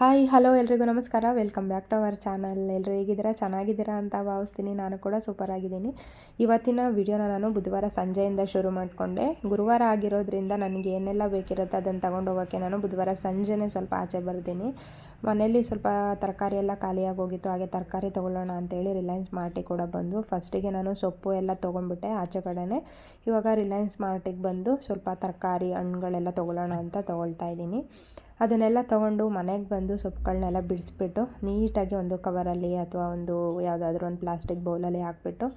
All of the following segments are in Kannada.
ಹಾಯ್, ಹಲೋ ಎಲ್ರಿಗೂ ನಮಸ್ಕಾರ. Welcome back to our channel. ಎಲ್ಲರೂ ಹೇಗಿದ್ದೀರಾ? ಚೆನ್ನಾಗಿದ್ದೀರಾ ಅಂತ ಭಾವಿಸ್ತೀನಿ. ನಾನು ಕೂಡ ಸೂಪರ್ ಆಗಿದ್ದೀನಿ. ಇವತ್ತಿನ ವಿಡಿಯೋನ ನಾನು ಬುಧವಾರ ಸಂಜೆಯಿಂದ ಶುರು ಮಾಡಿಕೊಂಡೆ. ಗುರುವಾರ ಆಗಿರೋದ್ರಿಂದ ನನಗೆ ಏನೆಲ್ಲ ಬೇಕಿರುತ್ತೆ ಅದನ್ನು ತಗೊಂಡು ಹೋಗೋಕ್ಕೆ ನಾನು ಬುಧವಾರ ಸಂಜೆನೇ ಸ್ವಲ್ಪ ಆಚೆ ಬರ್ತೀನಿ. ಮನೆಯಲ್ಲಿ ಸ್ವಲ್ಪ ತರಕಾರಿ ಎಲ್ಲ ಖಾಲಿಯಾಗಿ ಹೋಗಿತ್ತು. ಹಾಗೆ ತರಕಾರಿ ತೊಗೊಳ್ಳೋಣ ಅಂತೇಳಿ ರಿಲಯನ್ಸ್ ಮಾರ್ಟಿಗೆ ಕೂಡ ಬಂದು, ಫಸ್ಟಿಗೆ ನಾನು ಸೊಪ್ಪು ಎಲ್ಲ ತೊಗೊಂಡ್ಬಿಟ್ಟೆ ಆಚೆ ಕಡೆನೇ. ಇವಾಗ ರಿಲಯನ್ಸ್ ಮಾರ್ಟಿಗೆ ಬಂದು ಸ್ವಲ್ಪ ತರಕಾರಿ ಹಣ್ಣುಗಳೆಲ್ಲ ತೊಗೊಳ್ಳೋಣ ಅಂತ ತೊಗೊಳ್ತಾ ಇದ್ದೀನಿ. ಅದನ್ನೆಲ್ಲ ತೊಗೊಂಡು ಮನೆಗೆ ಬಂದು ಸೊಪ್ಪುಗಳನ್ನೆಲ್ಲ ಬಿಡಿಸ್ಬಿಟ್ಟು ನೀಟಾಗಿ ಒಂದು ಕವರಲ್ಲಿ ಅಥವಾ ಒಂದು ಯಾವುದಾದ್ರೂ ಒಂದು ಪ್ಲಾಸ್ಟಿಕ್ ಬೌಲಲ್ಲಿ ಹಾಕ್ಬಿಟ್ಟು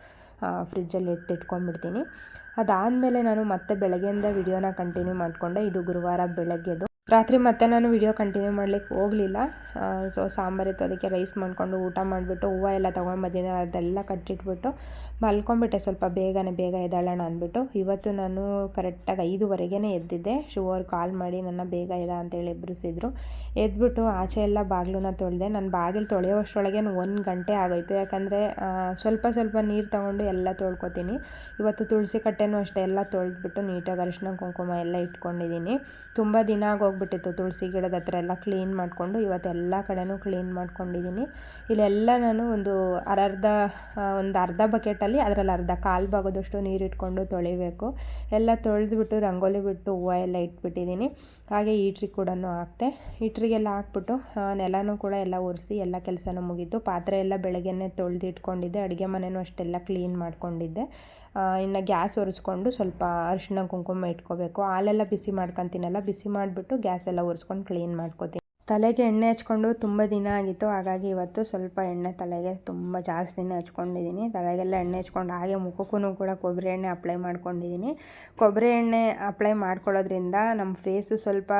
ಫ್ರಿಜ್ಜಲ್ಲಿ ಎತ್ತಿಟ್ಕೊಂಡ್ಬಿಡ್ತೀನಿ ಅದಾದಮೇಲೆ ನಾನು ಮತ್ತೆ ಬೆಳಗ್ಗೆಯಿಂದ ವಿಡಿಯೋನ ಕಂಟಿನ್ಯೂ ಮಾಡಿಕೊಂಡೆ. ಇದು ಗುರುವಾರ ಬೆಳಗ್ಗೆದು. ರಾತ್ರಿ ಮತ್ತೆ ನಾನು ವಿಡಿಯೋ ಕಂಟಿನ್ಯೂ ಮಾಡ್ಲಿಕ್ಕೆ ಹೋಗಲಿಲ್ಲ. ಸೊ ಸಾಂಬಾರಿತ್ತು ಅದಕ್ಕೆ ರೈಸ್ ಮಾಡಿಕೊಂಡು ಊಟ ಮಾಡಿಬಿಟ್ಟು, ಹೂವು ಎಲ್ಲ ತೊಗೊಂಡು ಬಂದಿದ್ದೆ ಅದೆಲ್ಲ ಕಟ್ಟಿಟ್ಬಿಟ್ಟು ಮಲ್ಕೊಂಬಿಟ್ಟೆ ಸ್ವಲ್ಪ, ಬೇಗನೆ ಬೇಗ ಎದ್ದಾಳೋಣ ಅಂದ್ಬಿಟ್ಟು. ಇವತ್ತು ನಾನು ಕರೆಕ್ಟಾಗಿ ಐದುವರೆಗೇ ಎದ್ದಿದ್ದೆ. ಶುವರ್ ಕಾಲ್ ಮಾಡಿ ನನ್ನ ಬೇಗ ಎದ ಅಂತೇಳಿ ಎಬ್ಬರಿಸಿದ್ರು ಎದ್ಬಿಟ್ಟು ಆಚೆ ಎಲ್ಲ ಬಾಗಿಲನ್ನ ತೊಳೆದೆ. ನಾನು ಬಾಗಿಲು ತೊಳೆಯೋಷ್ಟರೊಳಗೆ ಒಂದು ಗಂಟೆ ಆಗೋಯ್ತು. ಯಾಕಂದರೆ ಸ್ವಲ್ಪ ಸ್ವಲ್ಪ ನೀರು ತೊಗೊಂಡು ಎಲ್ಲ ತೊಳ್ಕೊತೀನಿ. ಇವತ್ತು ತುಳಸಿ ಕಟ್ಟೆನೂ ಅಷ್ಟೇ, ಎಲ್ಲ ತೊಳೆದ್ಬಿಟ್ಟು ನೀಟಾಗಿ ಅರಿಶಿನ, ಕುಂಕುಮ ಎಲ್ಲ ಇಟ್ಕೊಂಡಿದ್ದೀನಿ. ತುಂಬ ದಿನ ಆಗೋಗಿ ಹೋಗ್ಬಿಟ್ಟಿತ್ತು ತುಳಸಿ ಗಿಡದ ಹತ್ರ ಎಲ್ಲ ಕ್ಲೀನ್ ಮಾಡಿಕೊಂಡು ಇವತ್ತೆಲ್ಲ ಕಡೆನೂ ಕ್ಲೀನ್ ಮಾಡ್ಕೊಂಡಿದ್ದೀನಿ. ಇಲ್ಲೆಲ್ಲ ನಾನು ಒಂದು ಅರ್ಧ ಒಂದು ಅರ್ಧ ಬಕೆಟಲ್ಲಿ ಅದರಲ್ಲಿ ಅರ್ಧ ಕಾಲು ಭಾಗದಷ್ಟು ನೀರು ಇಟ್ಕೊಂಡು ತೊಳಿಬೇಕು. ಎಲ್ಲ ತೊಳೆದ್ಬಿಟ್ಟು ರಂಗೋಲಿ ಬಿಟ್ಟು ಹೂವು ಎಲ್ಲ ಇಟ್ಬಿಟ್ಟಿದ್ದೀನಿ. ಹಾಗೆ ಈಟ್ರಿ ಕೂಡ ಹಾಕ್ತೆ. ಈಟ್ರಿಗೆಲ್ಲ ಹಾಕ್ಬಿಟ್ಟು ನೆಲನೂ ಕೂಡ ಎಲ್ಲ ಒರೆಸಿ ಎಲ್ಲ ಕೆಲಸನೂ ಮುಗೀತು. ಪಾತ್ರೆ ಎಲ್ಲ ಬೆಳಗ್ಗೆನೆ ತೊಳೆದು ಇಟ್ಕೊಂಡಿದ್ದೆ. ಅಡುಗೆ ಮನೆಯೂ ಅಷ್ಟೆಲ್ಲ ಕ್ಲೀನ್ ಮಾಡ್ಕೊಂಡಿದ್ದೆ. ಇನ್ನು ಗ್ಯಾಸ್ ಒರೆಸ್ಕೊಂಡು ಸ್ವಲ್ಪ ಅರಿಶಿನ ಕುಂಕುಮ ಇಟ್ಕೋಬೇಕು. ಹಾಲೆಲ್ಲ ಬಿಸಿ ಮಾಡ್ಕೊತೀನಲ್ಲ, ಬಿಸಿ ಮಾಡಿಬಿಟ್ಟು ಗ್ಯಾಸ್ ಎಲ್ಲ ಒರೆಸ್ಕೊಂಡು ಕ್ಲೀನ್ ಮಾಡ್ಕೋತೀನಿ ತಲೆಗೆ ಎಣ್ಣೆ ಹಚ್ಕೊಂಡು ತುಂಬ ದಿನ ಆಗಿತ್ತು. ಹಾಗಾಗಿ ಇವತ್ತು ಸ್ವಲ್ಪ ಎಣ್ಣೆ ತಲೆಗೆ ತುಂಬ ಜಾಸ್ತಿನೇ ಹಚ್ಕೊಂಡಿದ್ದೀನಿ. ತಲೆಗೆಲ್ಲ ಎಣ್ಣೆ ಹಚ್ಕೊಂಡು ಹಾಗೆ ಮುಖಕ್ಕೂ ಕೂಡ ಕೊಬ್ಬರಿ ಎಣ್ಣೆ ಅಪ್ಲೈ ಮಾಡ್ಕೊಂಡಿದ್ದೀನಿ. ಕೊಬ್ಬರಿ ಎಣ್ಣೆ ಅಪ್ಲೈ ಮಾಡ್ಕೊಳ್ಳೋದ್ರಿಂದ ನಮ್ಮ ಫೇಸು ಸ್ವಲ್ಪ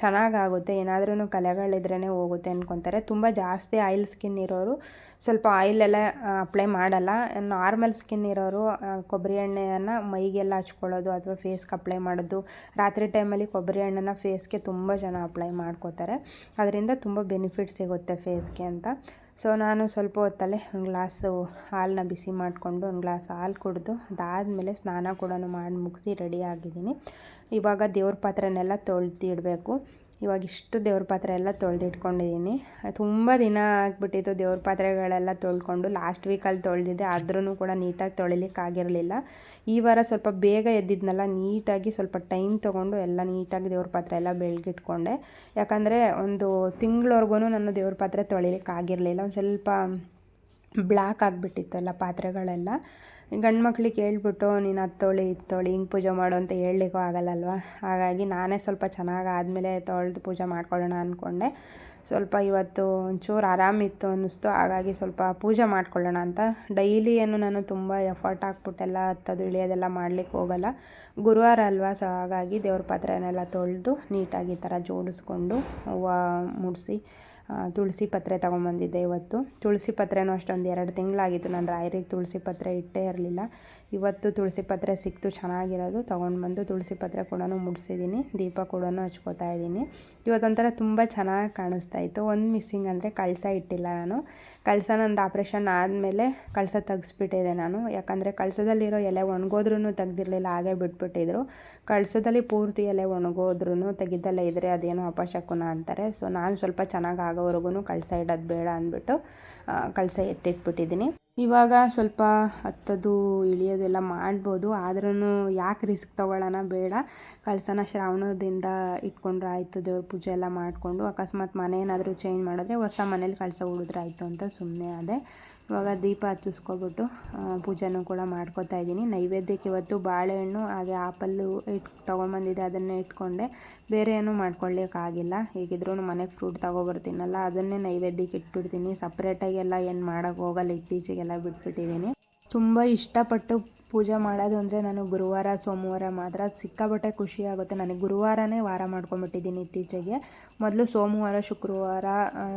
ಚೆನ್ನಾಗಾಗುತ್ತೆ. ಏನಾದ್ರೂ ಕಲೆಗಳಿದ್ರೇ ಹೋಗುತ್ತೆ ಅಂದ್ಕೊತಾರೆ ತುಂಬ ಜಾಸ್ತಿ ಆಯಿಲ್ ಸ್ಕಿನ್ ಇರೋರು ಸ್ವಲ್ಪ ಆಯಿಲೆಲ್ಲ ಅಪ್ಲೈ ಮಾಡಲ್ಲ. ನಾರ್ಮಲ್ ಸ್ಕಿನ್ ಇರೋರು ಕೊಬ್ಬರಿ ಎಣ್ಣೆಯನ್ನು ಮೈಗೆಲ್ಲ ಹಚ್ಕೊಳ್ಳೋದು ಅಥವಾ ಫೇಸ್ಗೆ ಅಪ್ಲೈ ಮಾಡೋದು. ರಾತ್ರಿ ಟೈಮಲ್ಲಿ ಕೊಬ್ಬರಿ ಎಣ್ಣೆನ ಫೇಸ್ಗೆ ತುಂಬ ಜನ ಅಪ್ಲೈ ಮಾಡ್ಕೋತಾರೆ. ಅದರಿಂದ ತುಂಬ ಬೆನಿಫಿಟ್ ಸಿಗುತ್ತೆ ಫೇಸ್ಗೆ ಅಂತ. ಸೊ ನಾನು ಸ್ವಲ್ಪ ಹೊತ್ತಲ್ಲೇ ಒಂದು ಗ್ಲಾಸು ಹಾಲನ್ನ ಬಿಸಿ ಮಾಡಿಕೊಂಡು ಒಂದು ಗ್ಲಾಸ್ ಹಾಲು ಕುಡಿದು ಅದಾದಮೇಲೆ ಸ್ನಾನ ಕೂಡ ಮಾಡಿ ಮುಗಿಸಿ ರೆಡಿ ಆಗಿದ್ದೀನಿ. ಇವಾಗ ದೇವ್ರ ಪಾತ್ರೆನೆಲ್ಲ ತೊಳೆದಿಡಬೇಕು. ಇವಾಗ ಇಷ್ಟು ದೇವ್ರ ಪಾತ್ರೆ ಎಲ್ಲ ತೊಳೆದಿಟ್ಕೊಂಡಿದ್ದೀನಿ. ತುಂಬ ದಿನ ಆಗಿಬಿಟ್ಟಿತ್ತು ದೇವ್ರ ಪಾತ್ರೆಗಳೆಲ್ಲ ತೊಳ್ಕೊಂಡು ಲಾಸ್ಟ್ ವೀಕಲ್ಲಿ ತೊಳೆದಿದ್ದೆ. ಆದ್ರೂ ಕೂಡ ನೀಟಾಗಿ ತೊಳಿಲಿಕ್ಕೆ ಆಗಿರಲಿಲ್ಲ. ಈ ವಾರ ಸ್ವಲ್ಪ ಬೇಗ ಎದ್ದಿದ್ನಲ್ಲ, ನೀಟಾಗಿ ಸ್ವಲ್ಪ ಟೈಮ್ ತೊಗೊಂಡು ಎಲ್ಲ ನೀಟಾಗಿ ದೇವ್ರ ಪಾತ್ರೆ ಎಲ್ಲ ಬೆಳಗಿಟ್ಕೊಂಡೆ ಯಾಕಂದರೆ ಒಂದು ತಿಂಗಳವರೆಗೂ ನಾನು ದೇವ್ರ ಪಾತ್ರೆ ತೊಳಿಲಿಕ್ಕೆ ಆಗಿರಲಿಲ್ಲ. ಒಂದು ಸ್ವಲ್ಪ ಬ್ಲ್ಯಾಕ್ ಆಗಿಬಿಟ್ಟಿತ್ತಲ್ಲ ಪಾತ್ರೆಗಳೆಲ್ಲ. ಗಂಡು ಮಕ್ಳಿಗೆ ಹೇಳ್ಬಿಟ್ಟು, ನೀನು ಅದು ತೊಳಿ ಹಿಂಗೆ ಪೂಜೆ ಮಾಡು ಅಂತ ಹೇಳಲಿಕ್ಕೂ ಆಗಲ್ಲಲ್ವ? ಹಾಗಾಗಿ ನಾನೇ ಸ್ವಲ್ಪ ಚೆನ್ನಾಗಿ ಆದಮೇಲೆ ತೊಳೆದು ಪೂಜೆ ಮಾಡ್ಕೊಳ್ಳೋಣ ಅಂದ್ಕೊಂಡೆ ಸ್ವಲ್ಪ ಇವತ್ತು ಒಂಚೂರು ಆರಾಮಿತ್ತು ಅನ್ನಿಸ್ತು. ಹಾಗಾಗಿ ಸ್ವಲ್ಪ ಪೂಜೆ ಮಾಡ್ಕೊಳ್ಳೋಣ ಅಂತ. ಡೈಲಿ ಏನು ನಾನು ತುಂಬ ಎಫರ್ಟ್ ಹಾಕ್ಬಿಟ್ಟೆಲ್ಲ ಹತ್ತದು, ಇಳಿಯೋದೆಲ್ಲ ಮಾಡ್ಲಿಕ್ಕೆ ಹೋಗಲ್ಲ. ಗುರುವಾರ ಅಲ್ವಾ, ಸೊ ಹಾಗಾಗಿ ದೇವ್ರ ಪಾತ್ರೆನೆಲ್ಲ ತೊಳೆದು ನೀಟಾಗಿ ಈ ಥರ ಜೋಡಿಸ್ಕೊಂಡು ಹೂವು ಮುಡಿಸಿ ತುಳಸಿ ಪತ್ರೆ ತೊಗೊಂಬಂದಿದ್ದೆ ಇವತ್ತು. ತುಳಸಿ ಪತ್ರೆನೂ ಅಷ್ಟೊಂದು ಎರಡು ತಿಂಗಳಾಗಿತ್ತು. ನಾನು ರಾಯರಿಗೆ ತುಳಸಿ ಪತ್ರೆ ಇಟ್ಟೇ ಇರಲಿಲ್ಲ. ಇವತ್ತು ತುಳಸಿ ಪತ್ರೆ ಸಿಕ್ತು, ಚೆನ್ನಾಗಿರೋದು. ತೊಗೊಂಡು ಬಂದು ತುಳಸಿ ಪತ್ರೆ ಕೂಡ ಮುಡಿಸಿದ್ದೀನಿ. ದೀಪ ಕೂಡ ಹಚ್ಕೋತಾ ಇದ್ದೀನಿ. ಇವತ್ತೊಂಥರ ತುಂಬ ಚೆನ್ನಾಗಿ ಕಾಣಿಸ್ತಾ ಇತ್ತು. ಒಂದು ಮಿಸ್ಸಿಂಗ್ ಅಂದರೆ ಕಳಸ ಇಟ್ಟಿಲ್ಲ ನಾನು. ಕಳಸ ನಂದು ಆಪ್ರೇಷನ್ ಆದಮೇಲೆ ಕಳಸ ತೆಗೆಸ್ಬಿಟ್ಟಿದೆ ನಾನು. ಯಾಕಂದರೆ ಕಳಸದಲ್ಲಿರೋ ಎಲೆ ಒಣಗೋದ್ರೂ ತೆಗ್ದಿರಲಿಲ್ಲ, ಹಾಗೆ ಬಿಟ್ಬಿಟ್ಟಿದ್ರು. ಕಳಸದಲ್ಲಿ ಪೂರ್ತಿ ಎಲೆ ಒಣಗೋದ್ರೂ ತೆಗಿದಲ್ಲೇ ಇದ್ದರೆ ಅದೇನೋ ಅಪಶಕುನ ಅಂತಾರೆ. ಸೊ ನಾನು ಸ್ವಲ್ಪ ಚೆನ್ನಾಗಿ ಆಗೋವರೆಗೂ ಕಳಸ ಇಡೋದು ಬೇಡ ಅಂದ್ಬಿಟ್ಟು ಕಳಸ ಎತ್ತಿಟ್ಬಿಟ್ಟಿದ್ದೀನಿ. ಇವಾಗ ಸ್ವಲ್ಪ ಹತ್ತದು ಇಳಿಯೋದೆಲ್ಲ ಮಾಡ್ಬೋದು. ಆದ್ರೂ ಯಾಕೆ ರಿಸ್ಕ್ ತೊಗೊಳ್ಳೋಣ ಬೇಡ. ಕಳಸನ ಶ್ರಾವಣದಿಂದ ಇಟ್ಕೊಂಡ್ರೆ ಆಯಿತು, ದೇವ್ರ ಪೂಜೆ ಎಲ್ಲ ಮಾಡಿಕೊಂಡು. ಅಕಸ್ಮಾತ್ ಮನೆ ಏನಾದರೂ ಚೇಂಜ್ ಮಾಡಿದ್ರೆ ಹೊಸ ಮನೇಲಿ ಕಳಸ ಉಳಿದ್ರೆ ಆಯಿತು ಅಂತ ಸುಮ್ಮನೆ ಅದೇ ಇವಾಗ ದೀಪ ಹಚ್ಚಿಸ್ಕೊಬಿಟ್ಟು ಪೂಜೆನೂ ಕೂಡ ಮಾಡ್ಕೋತಾ ಇದ್ದೀನಿ. ನೈವೇದ್ಯಕ್ಕೆ ಇವತ್ತು ಬಾಳೆಹಣ್ಣು, ಹಾಗೆ ಆಪಲ್ಲು ಇಟ್, ತೊಗೊಂಬಂದಿದ್ದೆ. ಅದನ್ನೇ ಇಟ್ಕೊಂಡೆ. ಬೇರೆ ಏನೂ ಮಾಡ್ಕೊಳ್ಳಿಕ್ಕಾಗಿಲ್ಲ ಹೇಗಿದ್ರೂ ಮನೆಗೆ ಫ್ರೂಟ್ ತೊಗೊಬರ್ತೀನಲ್ಲ, ಅದನ್ನೇ ನೈವೇದ್ಯಕ್ಕೆ ಇಟ್ಬಿಡ್ತೀನಿ. ಸಪ್ರೇಟಾಗಿ ಎಲ್ಲ ಏನು ಮಾಡೋಕ್ಕೆ ಹೋಗಲ್ಲ, ಇತ್ತೀಚೆಗೆಲ್ಲ ಬಿಟ್ಬಿಟ್ಟಿದ್ದೀನಿ. ತುಂಬ ಇಷ್ಟಪಟ್ಟು ಪೂಜೆ ಮಾಡೋದು ಅಂದರೆ ನಾನು ಗುರುವಾರ, ಸೋಮವಾರ ಮಾತ್ರ ಸಿಕ್ಕಾಪಟ್ಟೆ ಖುಷಿ ಆಗುತ್ತೆ. ನನಗೆ ಗುರುವಾರನೇ ವಾರ ಮಾಡ್ಕೊಂಬಿಟ್ಟಿದ್ದೀನಿ ಇತ್ತೀಚೆಗೆ. ಮೊದಲು ಸೋಮವಾರ, ಶುಕ್ರವಾರ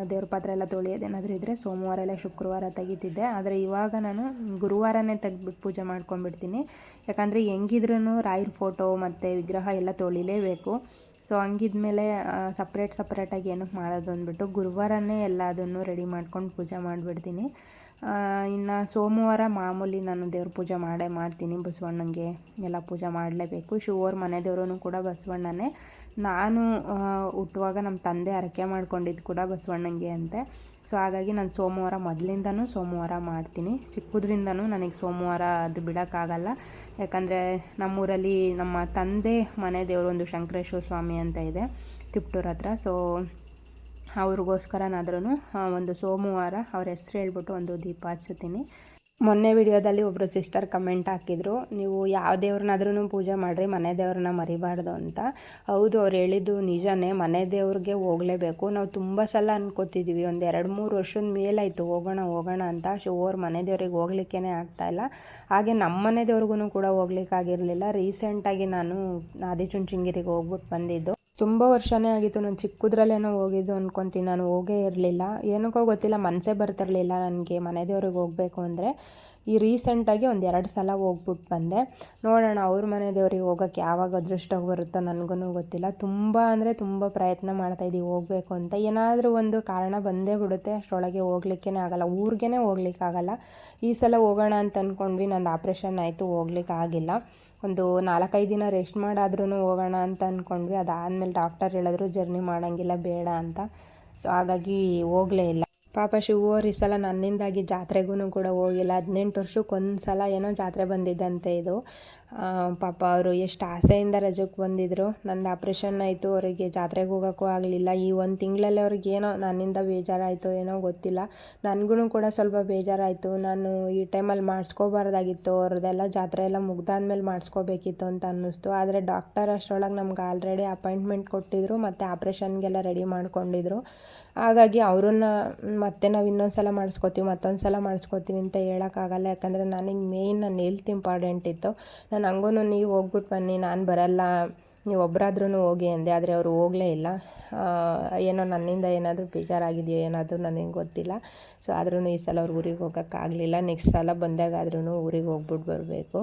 ದೇವ್ರ ಪಾತ್ರೆ ಎಲ್ಲ ತೊಳೆಯೋದೇನಾದರೂ ಇದ್ದರೆ ಸೋಮವಾರ ಎಲ್ಲ ಶುಕ್ರವಾರ ತೆಗಿತಿದ್ದೆ. ಆದರೆ ಇವಾಗ ನಾನು ಗುರುವಾರನೇ ತೆಗೆದ್ಬಿಟ್ಟು ಪೂಜೆ ಮಾಡ್ಕೊಂಬಿಡ್ತೀನಿ. ಯಾಕಂದರೆ ಹೆಂಗಿದ್ರೂ ರಾಯರ ಫೋಟೋ ಮತ್ತು ವಿಗ್ರಹ ಎಲ್ಲ ತೊಳಿಲೇಬೇಕು. ಸೊ, ಹಂಗಿದ್ಮೇಲೆ ಸಪ್ರೇಟ್ ಸಪ್ರೇಟಾಗಿ ಏನಕ್ಕೆ ಮಾಡೋದು ಅಂದ್ಬಿಟ್ಟು ಗುರುವಾರನೇ ಎಲ್ಲದನ್ನು ರೆಡಿ ಮಾಡ್ಕೊಂಡು ಪೂಜೆ ಮಾಡಿಬಿಡ್ತೀನಿ. ಇನ್ನು ಸೋಮವಾರ ಮಾಮೂಲಿ ನಾನು ದೇವ್ರ ಪೂಜೆ ಮಾಡೇ ಮಾಡ್ತೀನಿ, ಬಸವಣ್ಣಂಗೆ ಎಲ್ಲ ಪೂಜೆ ಮಾಡಲೇಬೇಕು. ಶುವರ್ ಮನೆ ದೇವ್ರೂ ಕೂಡ ಬಸವಣ್ಣನೇ. ನಾನು ಹುಟ್ಟುವಾಗ ನಮ್ಮ ತಂದೆ ಹರಕೆ ಮಾಡ್ಕೊಂಡಿದ್ದು ಕೂಡ ಬಸವಣ್ಣಂಗೆ ಅಂತೆ. ಸೊ, ಹಾಗಾಗಿ ನಾನು ಸೋಮವಾರ ಮೊದಲಿಂದನೂ ಸೋಮವಾರ ಮಾಡ್ತೀನಿ. ಚಿಕ್ಕದ್ರಿಂದನೂ ನನಗೆ ಸೋಮವಾರ ಅದು ಬಿಡೋಕ್ಕಾಗಲ್ಲ. ಯಾಕಂದರೆ ನಮ್ಮೂರಲ್ಲಿ ನಮ್ಮ ತಂದೆ ಮನೆ ದೇವರು ಒಂದು ಶಂಕರೇಶ್ವರ ಸ್ವಾಮಿ ಅಂತ ಇದೆ, ತಿಪ್ಟೂರ್ ಹತ್ರ. ಸೊ ಅವ್ರಿಗೋಸ್ಕರನಾದ್ರೂ ಒಂದು ಸೋಮವಾರ ಅವ್ರ ಹೆಸ್ರು ಹೇಳ್ಬಿಟ್ಟು ಒಂದು ದೀಪ ಹಚ್ಚುತ್ತೀನಿ. ಮೊನ್ನೆ ವಿಡಿಯೋದಲ್ಲಿ ಒಬ್ಬರು ಸಿಸ್ಟರ್ ಕಮೆಂಟ್ ಹಾಕಿದರು, ನೀವು ಯಾವ ದೇವ್ರನ್ನಾದ್ರೂ ಪೂಜೆ ಮಾಡಿರಿ, ಮನೆ ದೇವ್ರನ್ನ ಮರಿಬಾರ್ದು ಅಂತ. ಹೌದು, ಅವ್ರು ಹೇಳಿದ್ದು ನಿಜನೇ, ಮನೆ ದೇವ್ರಿಗೆ ಹೋಗಲೇಬೇಕು. ನಾವು ತುಂಬ ಸಲ ಅನ್ಕೋತಿದ್ದೀವಿ ಒಂದು ಎರಡು ಮೂರು ವರ್ಷದ ಮೇಲಾಯಿತು, ಹೋಗೋಣ ಹೋಗೋಣ ಅಂತ. ಶೋರ್ ಮನೆ ದೇವ್ರಿಗೆ ಹೋಗ್ಲಿಕ್ಕೇ ಆಗ್ತಾಯಿಲ್ಲ ಹಾಗೆ ನಮ್ಮ ಮನೆ ದೇವ್ರಿಗೂ ಕೂಡ ಹೋಗ್ಲಿಕ್ಕಾಗಿರಲಿಲ್ಲ. ರೀಸೆಂಟಾಗಿ ನಾನು ಆದಿಚುಂಚನಗಿರಿಗೆ ಹೋಗ್ಬಿಟ್ಟು ಬಂದಿದ್ದು. ತುಂಬ ವರ್ಷನೇ ಆಗಿತ್ತು. ನಾನು ಚಿಕ್ಕದ್ರಲ್ಲೇನೋ ಹೋಗಿದ್ದು ಅನ್ಕೊತೀನಿ. ನಾನು ಹೋಗೇ ಇರಲಿಲ್ಲ. ಏನಕ್ಕೋ ಗೊತ್ತಿಲ್ಲ. ಮನಸ್ಸೇ ಬರ್ತಿರಲಿಲ್ಲ ನನಗೆ. ಮನೆ ದೇವ್ರಿಗೆ ಹೋಗಬೇಕು ಅಂದರೆ ಈ ರೀಸೆಂಟಾಗಿ ಒಂದು ಎರಡು ಸಲ ಹೋಗ್ಬಿಟ್ಟು ಬಂದೆ. ನೋಡೋಣ ಅವ್ರ ಮನೆ ದೇವ್ರಿಗೆ ಹೋಗೋಕ್ಕೆ ಯಾವಾಗ ಅದೃಷ್ಟ ಬರುತ್ತೋ ನನಗೂ ಗೊತ್ತಿಲ್ಲ. ತುಂಬ ಅಂದರೆ ತುಂಬ ಪ್ರಯತ್ನ ಮಾಡ್ತಾಯಿದ್ದೀವಿ ಹೋಗಬೇಕು ಅಂತ. ಏನಾದರೂ ಒಂದು ಕಾರಣ ಬಂದೇ ಬಿಡುತ್ತೆ. ಅಷ್ಟರೊಳಗೆ ಹೋಗ್ಲಿಕ್ಕೇ ಆಗಲ್ಲ. ಊರಿಗೇ ಹೋಗ್ಲಿಕ್ಕಾಗಲ್ಲ. ಈ ಸಲ ಹೋಗೋಣ ಅಂತ ಅಂದ್ಕೊಂಡ್ವಿ ನಂದು ಆಪ್ರೇಷನ್ ಆಯಿತು. ಹೋಗ್ಲಿಕ್ಕೆ ಆಗಿಲ್ಲ ಒಂದು ನಾಲ್ಕೈದು ದಿನ ರೆಸ್ಟ್ ಮಾಡಾದ್ರೂ ಹೋಗೋಣ ಅಂತ ಅಂದ್ಕೊಂಡ್ವಿ ಅದಾದಮೇಲೆ ಡಾಕ್ಟರ್ ಹೇಳಿದ್ರು ಜರ್ನಿ ಮಾಡೋಂಗಿಲ್ಲ, ಬೇಡ ಅಂತ. ಸೊ ಹಾಗಾಗಿ ಹೋಗಲೇ ಇಲ್ಲ. ಪಾಪ ಶಿವೋರ್ ಈ ಸಲ ನನ್ನಿಂದಾಗಿ ಜಾತ್ರೆಗೂ ಕೂಡ ಹೋಗಿಲ್ಲ. ಹದಿನೆಂಟು ವರ್ಷಕ್ಕೊಂದು ಸಲ ಏನೋ ಜಾತ್ರೆ ಬಂದಿದ್ದಂತೆ ಇದು. ಪಾಪ ಅವರು ಎಷ್ಟು ಆಸೆಯಿಂದ ರಜಕ್ಕೆ ಬಂದಿದ್ದರು ನಂದು ಆಪ್ರೇಷನ್ ಆಯಿತು, ಅವರಿಗೆ ಜಾತ್ರೆಗೆ ಹೋಗೋಕ್ಕೂ ಆಗಲಿಲ್ಲ. ಈ ಒಂದು ತಿಂಗಳಲ್ಲಿ ಅವ್ರಿಗೇನೋ ನನ್ನಿಂದ ಬೇಜಾರಾಯಿತು ಏನೋ ಗೊತ್ತಿಲ್ಲ. ನನಗೂ ಕೂಡ ಸ್ವಲ್ಪ ಬೇಜಾರಾಯಿತು. ನಾನು ಈ ಟೈಮಲ್ಲಿ ಮಾಡಿಸ್ಕೋಬಾರ್ದಾಗಿತ್ತು. ಅವ್ರದ್ದೆಲ್ಲ ಜಾತ್ರೆ ಎಲ್ಲ ಮುಗ್ದಾದ್ಮೇಲೆ ಮಾಡಿಸ್ಕೋಬೇಕಿತ್ತು ಅಂತ ಅನ್ನಿಸ್ತು. ಆದರೆ ಡಾಕ್ಟರ್ ಅಷ್ಟರೊಳಗೆ ನಮ್ಗೆ ಆಲ್ರೆಡಿ ಅಪಾಯಿಂಟ್ಮೆಂಟ್ ಕೊಟ್ಟಿದ್ರು, ಮತ್ತು ಆಪ್ರೇಷನ್ಗೆಲ್ಲ ರೆಡಿ ಮಾಡ್ಕೊಂಡಿದ್ರು. ಹಾಗಾಗಿ ಅವ್ರನ್ನ ಮತ್ತೆ ನಾವು ಇನ್ನೊಂದು ಸಲ ಮಾಡಿಸ್ಕೋತೀವಿ ಮತ್ತೊಂದು ಸಲ ಮಾಡಿಸ್ಕೋತೀವಿ ಅಂತ ಹೇಳೋಕ್ಕಾಗಲ್ಲ. ಯಾಕಂದರೆ ನನಗೆ ಮೇಯ್ನ್ ನನ್ನ ಹೆಲ್ತ್ ಇಂಪಾರ್ಟೆಂಟ್ ಇತ್ತು. ನಾನು ಹಂಗೂ ನೀವು ಹೋಗ್ಬಿಟ್ಟು ಬನ್ನಿ, ನಾನು ಬರಲ್ಲ. ನೀವು ಒಬ್ಬರಾದ್ರೂ ಹೋಗಿ ಅಂದೆ, ಆದರೆ ಅವರು ಹೋಗಲೇ ಇಲ್ಲ. ಏನೋ ನನ್ನಿಂದ ಏನಾದರೂ ಬೇಜಾರಾಗಿದೆಯೋ ಏನಾದರೂ ನನಗೆ ಗೊತ್ತಿಲ್ಲ. ಸೊ ಆದ್ರೂ ಈ ಸಲ ಅವ್ರ ಊರಿಗೆ ಹೋಗೋಕ್ಕಾಗಲಿಲ್ಲ. ನೆಕ್ಸ್ಟ್ ಸಲ ಬಂದಾಗಾದ್ರೂ ಊರಿಗೆ ಹೋಗ್ಬಿಟ್ಟು ಬರಬೇಕು.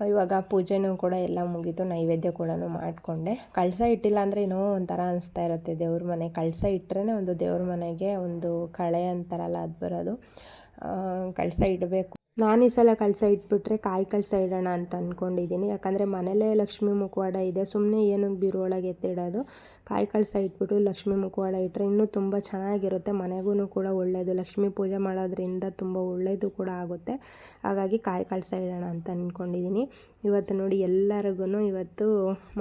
ಇವಾಗ ಪೂಜೆನೂ ಕೂಡ ಎಲ್ಲ ಮುಗೀತು ನೈವೇದ್ಯ ಕೂಡ ಮಾಡಿಕೊಂಡೆ. ಕಳಸ ಇಟ್ಟಿಲ್ಲ ಅಂದರೆ ಏನೋ ಒಂಥರ ಅನಿಸ್ತಾ ಇರುತ್ತೆ ದೇವ್ರ ಮನೆ. ಕಳಸ ಇಟ್ಟರೆ ಒಂದು ದೇವ್ರ ಮನೆಗೆ ಒಂದು ಕಳೆ ಅಂತಾರಲ್ಲ, ಅದು ಬರೋದು. ಕಳಸ ಇಡಬೇಕು. ನಾನು ಈ ಸಲ ಕಳಸ ಇಟ್ಬಿಟ್ರೆ ಕಾಯಿ ಕಳಸ ಇಡೋಣ ಅಂತ ಅಂದ್ಕೊಂಡಿದ್ದೀನಿ ಯಾಕಂದರೆ ಮನೇಲೇ ಲಕ್ಷ್ಮಿ ಮುಖವಾಡ ಇದೆ. ಸುಮ್ಮನೆ ಏನು ಬೀರು ಒಳಗೆ ಎತ್ತಿಡೋದು. ಕಾಯಿ ಕಳಸ ಇಟ್ಬಿಟ್ಟು ಲಕ್ಷ್ಮೀ ಮುಖವಾಡ ಇಟ್ಟರೆ ಇನ್ನೂ ತುಂಬ ಚೆನ್ನಾಗಿರುತ್ತೆ. ಮನೆಗೂ ಕೂಡ ಒಳ್ಳೆಯದು ಲಕ್ಷ್ಮೀ ಪೂಜೆ ಮಾಡೋದ್ರಿಂದ ತುಂಬ ಒಳ್ಳೆಯದು ಕೂಡ ಆಗುತ್ತೆ. ಹಾಗಾಗಿ ಕಾಯಿ ಕಳಸ ಇಡೋಣ ಅಂತ ಅಂದ್ಕೊಂಡಿದ್ದೀನಿ ಇವತ್ತು ನೋಡಿ ಎಲ್ಲರಿಗೂ ಇವತ್ತು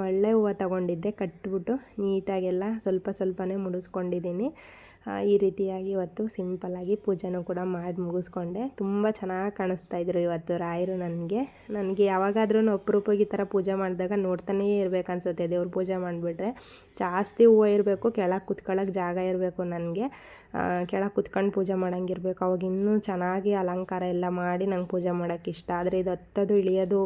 ಒಳ್ಳೆ ಹೂವು ತಗೊಂಡಿದ್ದೆ. ಕಟ್ಬಿಟ್ಟು ನೀಟಾಗೆಲ್ಲ ಸ್ವಲ್ಪ ಸ್ವಲ್ಪನೇ ಮುಡಿಸ್ಕೊಂಡಿದ್ದೀನಿ ಈ ರೀತಿಯಾಗಿ ಇವತ್ತು ಸಿಂಪಲ್ಲಾಗಿ ಪೂಜೆನೂ ಕೂಡ ಮಾಡಿ ಮುಗಿಸ್ಕೊಂಡೆ. ತುಂಬ ಚೆನ್ನಾಗಿ ಕಾಣಿಸ್ತಾ ಇದ್ರು ಇವತ್ತು ರಾಯರು ನನಗೆ. ನನಗೆ ಯಾವಾಗಾದ್ರೂ ಅಪರೂಪಕ್ಕೆ ಈ ಥರ ಪೂಜೆ ಮಾಡಿದಾಗ ನೋಡ್ತಾನೇ ಇರಬೇಕು ಅನ್ಸುತ್ತೆ. ದೇವ್ರ ಪೂಜೆ ಮಾಡಿಬಿಟ್ರೆ ಜಾಸ್ತಿ ಹೂವು ಇರಬೇಕು, ಕೆಳಗೆ ಕುತ್ಕೊಳ್ಳೋಕೆ ಜಾಗ ಇರಬೇಕು ನನಗೆ. ಕೆಳಗೆ ಕುತ್ಕೊಂಡು ಪೂಜೆ ಮಾಡೋಂಗಿರ್ಬೇಕು. ಅವಾಗ ಇನ್ನೂ ಚೆನ್ನಾಗಿ ಅಲಂಕಾರ ಎಲ್ಲ ಮಾಡಿ ನಂಗೆ ಪೂಜೆ ಮಾಡೋಕ್ಕೆ ಇಷ್ಟ. ಆದರೆ ಇದು ಹತ್ತೋದು, ಇಳಿಯೋದು,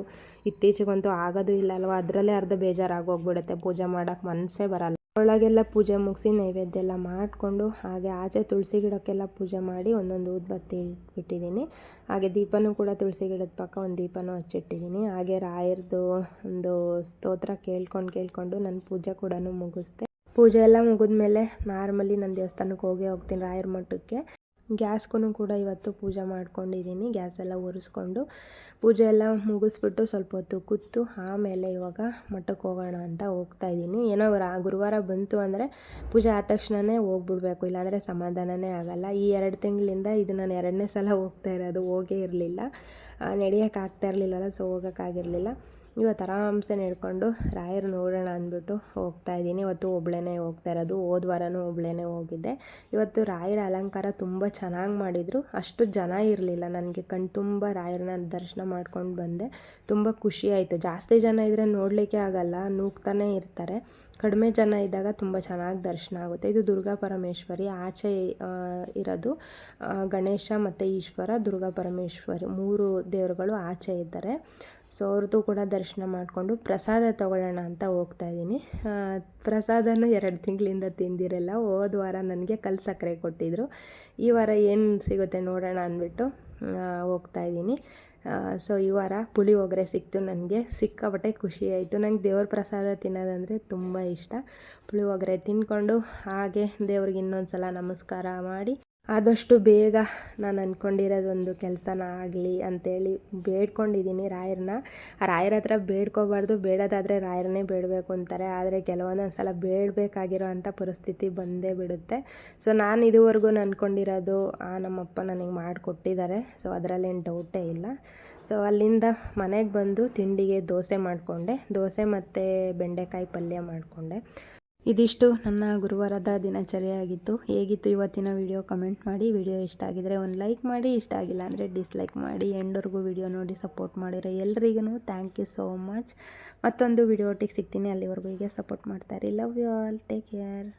ಇತ್ತೀಚೆಗಂತೂ ಆಗೋದು ಇಲ್ಲ ಅಲ್ವಾ ಅದರಲ್ಲೇ ಅರ್ಧ ಬೇಜಾರಾಗೋಗ್ಬಿಡುತ್ತೆ ಪೂಜೆ ಮಾಡೋಕ್ಕೆ ಮನಸ್ಸೇ ಬರಲ್ಲ. ಒಳಗೆಲ್ಲ ಪೂಜೆ ಮುಗಿಸಿ ನೈವೇದ್ಯ ಎಲ್ಲ ಮಾಡಿಕೊಂಡು ಹಾಗೆ ಆಚೆ ತುಳಸಿ ಗಿಡಕ್ಕೆಲ್ಲ ಪೂಜೆ ಮಾಡಿ ಒಂದೊಂದು ಊದ್ಬತ್ತಿ ಇಟ್ಬಿಟ್ಟಿದ್ದೀನಿ. ಹಾಗೆ ದೀಪನೂ ಕೂಡ ತುಳಸಿ ಗಿಡದ ಪಕ್ಕ ಒಂದು ದೀಪನೂ ಹಚ್ಚಿಟ್ಟಿದ್ದೀನಿ. ಹಾಗೆ ರಾಯರದು ಒಂದು ಸ್ತೋತ್ರ ಕೇಳ್ಕೊಂಡು ಕೇಳ್ಕೊಂಡು ನನ್ನ ಪೂಜೆ ಕೂಡ ಮುಗಿಸ್ದೆ. ಪೂಜೆ ಎಲ್ಲ ಮುಗಿದ್ಮೇಲೆ ನಾರ್ಮಲಿ ನಾನು ದೇವಸ್ಥಾನಕ್ಕೆ ಹೋಗೇ ಹೋಗ್ತೀನಿ ರಾಯರ ಮಠಕ್ಕೆ. ಗ್ಯಾಸ್ಗೂ ಕೂಡ ಇವತ್ತು ಪೂಜೆ ಮಾಡ್ಕೊಂಡಿದ್ದೀನಿ. ಗ್ಯಾಸ್ ಎಲ್ಲ ಒರೆಸ್ಕೊಂಡು ಪೂಜೆ ಎಲ್ಲ ಮುಗಿಸ್ಬಿಟ್ಟು ಸ್ವಲ್ಪ ಹೊತ್ತು ಕೂತು ಆಮೇಲೆ ಇವಾಗ ಮಠಕ್ಕೆ ಹೋಗೋಣ ಅಂತ ಹೋಗ್ತಾ ಇದ್ದೀನಿ. ಏನೋ ರಾ ಗುರುವಾರ ಬಂತು ಅಂದರೆ ಪೂಜೆ ಆದ ತಕ್ಷಣವೇ ಹೋಗ್ಬಿಡ್ಬೇಕು. ಇಲ್ಲಾಂದರೆ ಸಮಾಧಾನನೇ ಆಗಲ್ಲ. ಈ ಎರಡು ತಿಂಗಳಿಂದ ಇದು ನಾನು ಎರಡನೇ ಸಲ ಹೋಗ್ತಾ ಇರೋದು. ಹೋಗೇ ಇರಲಿಲ್ಲ. ನಡೆಯೋಕ್ಕಾಗ್ತಾ ಇರಲಿಲ್ಲಲ್ಲ ಸೊ ಹೋಗೋಕ್ಕಾಗಿರಲಿಲ್ಲ ಇವತ್ತು ಆರಾಮ್ಸೆ ನಡ್ಕೊಂಡು ರಾಯರು ನೋಡೋಣ ಅಂದ್ಬಿಟ್ಟು ಹೋಗ್ತಾ ಇದ್ದೀನಿ. ಇವತ್ತು ಒಬ್ಳೇ ಹೋಗ್ತಾ ಇರೋದು. ಹೋದ ವಾರನೂ ಒಬ್ಳೇ ಹೋಗಿದ್ದೆ. ಇವತ್ತು ರಾಯರ ಅಲಂಕಾರ ತುಂಬ ಚೆನ್ನಾಗಿ ಮಾಡಿದರು. ಅಷ್ಟು ಜನ ಇರಲಿಲ್ಲ ನನಗೆ. ಕಣ್ ತುಂಬ ರಾಯರನ್ನ ದರ್ಶನ ಮಾಡ್ಕೊಂಡು ಬಂದೆ. ತುಂಬ ಖುಷಿ ಆಯಿತು. ಜಾಸ್ತಿ ಜನ ಇದ್ದರೆ ನೋಡಲಿಕ್ಕೆ ಆಗಲ್ಲ. ನೂಗ್ತಾನೆ ಇರ್ತಾರೆ. ಕಡಿಮೆ ಜನ ಇದ್ದಾಗ ತುಂಬ ಚೆನ್ನಾಗಿ ದರ್ಶನ ಆಗುತ್ತೆ. ಇದು ದುರ್ಗಾ ಪರಮೇಶ್ವರಿ ಆಚೆ ಇರೋದು. ಗಣೇಶ ಮತ್ತು ಈಶ್ವರ, ದುರ್ಗಾ ಪರಮೇಶ್ವರಿ ಮೂರು ದೇವರುಗಳು ಆಚೆ ಇದ್ದಾರೆ. ಸೊ ಅವ್ರದ್ದು ಕೂಡ ದರ್ಶನ ಮಾಡಿಕೊಂಡು ಪ್ರಸಾದ ತೊಗೊಳ್ಳೋಣ ಅಂತ ಹೋಗ್ತಾ ಇದ್ದೀನಿ. ಪ್ರಸಾದನೂ ಎರಡು ತಿಂಗಳಿಂದ ತಿಂದಿರಲ್ಲ, ಹೋದ ವಾರ ನನಗೆ ಕಲ್ ಸಕ್ಕರೆ ಕೊಟ್ಟಿದ್ದರು ಈ ವಾರ ಏನು ಸಿಗುತ್ತೆ ನೋಡೋಣ ಅಂದ್ಬಿಟ್ಟು ಹೋಗ್ತಾ ಇದ್ದೀನಿ. ಸೊ ಈ ವಾರ ಪುಳಿಯೋಗರೆ ಸಿಕ್ತು ನನಗೆ, ಸಿಕ್ಕಾಪಟ್ಟೆ ಖುಷಿ ಆಯಿತು. ನಂಗೆ ದೇವ್ರ ಪ್ರಸಾದ ತಿನ್ನೋದಂದರೆ ತುಂಬ ಇಷ್ಟ. ಪುಳಿಯೋಗರೆ ತಿಂದ್ಕೊಂಡು ಹಾಗೆ ದೇವ್ರಿಗೆ ಇನ್ನೊಂದು ಸಲ ನಮಸ್ಕಾರ ಮಾಡಿ ಆದಷ್ಟು ಬೇಗ ನಾನು ಅಂದ್ಕೊಂಡಿರೋದೊಂದು ಕೆಲಸನ ಆಗಲಿ ಅಂತೇಳಿ ಬೇಡ್ಕೊಂಡಿದ್ದೀನಿ ರಾಯರನ್ನ. ಆ ರಾಯರ ಹತ್ರ ಬೇಡ್ಕೋಬಾರ್ದು, ಬೇಡೋದಾದರೆ ರಾಯರನ್ನೇ ಬೇಡಬೇಕು ಅಂತಾರೆ. ಆದರೆ ಕೆಲವೊಂದೊಂದು ಸಲ ಬೇಡಬೇಕಾಗಿರೋ ಅಂಥ ಪರಿಸ್ಥಿತಿ ಬಂದೇ ಬಿಡುತ್ತೆ. ಸೊ ನಾನು ಇದುವರೆಗೂ ಅಂದ್ಕೊಂಡಿರೋದು ನಮ್ಮಪ್ಪ ನನಗೆ ಮಾಡಿಕೊಟ್ಟಿದ್ದಾರೆ. ಸೊ ಅದರಲ್ಲೇನು ಡೌಟೇ ಇಲ್ಲ. ಸೊ ಅಲ್ಲಿಂದ ಮನೆಗೆ ಬಂದು ತಿಂಡಿಗೆ ದೋಸೆ ಮಾಡಿಕೊಂಡೆ. ದೋಸೆ ಮತ್ತು ಬೆಂಡೆಕಾಯಿ ಪಲ್ಯ ಮಾಡಿಕೊಂಡೆ. ಇದಿಷ್ಟು ನನ್ನ ಗುರುವಾರದ ದಿನಚರಿಯಾಗಿತ್ತು. ಹೇಗಿತ್ತು ಇವತ್ತಿನ ವಿಡಿಯೋ ಕಮೆಂಟ್ ಮಾಡಿ. ವಿಡಿಯೋ ಇಷ್ಟ ಆಗಿದರೆ ಒಂದು ಲೈಕ್ ಮಾಡಿ, ಇಷ್ಟ ಆಗಿಲ್ಲ ಅಂದರೆ ಡಿಸ್ಲೈಕ್ ಮಾಡಿ. ಎಂಡವರೆಗೂ ವಿಡಿಯೋ ನೋಡಿ ಸಪೋರ್ಟ್ ಮಾಡಿರೋ ಎಲ್ರಿಗೂ ಥ್ಯಾಂಕ್ ಯು ಸೋ ಮಚ್ ಮತ್ತೊಂದು ವಿಡಿಯೋ ಒಟ್ಟಿಗೆ ಸಿಗ್ತೀನಿ. ಅಲ್ಲಿವರೆಗೂ ಹೀಗೆ ಸಪೋರ್ಟ್ ಮಾಡ್ತಾರೆ love you all take care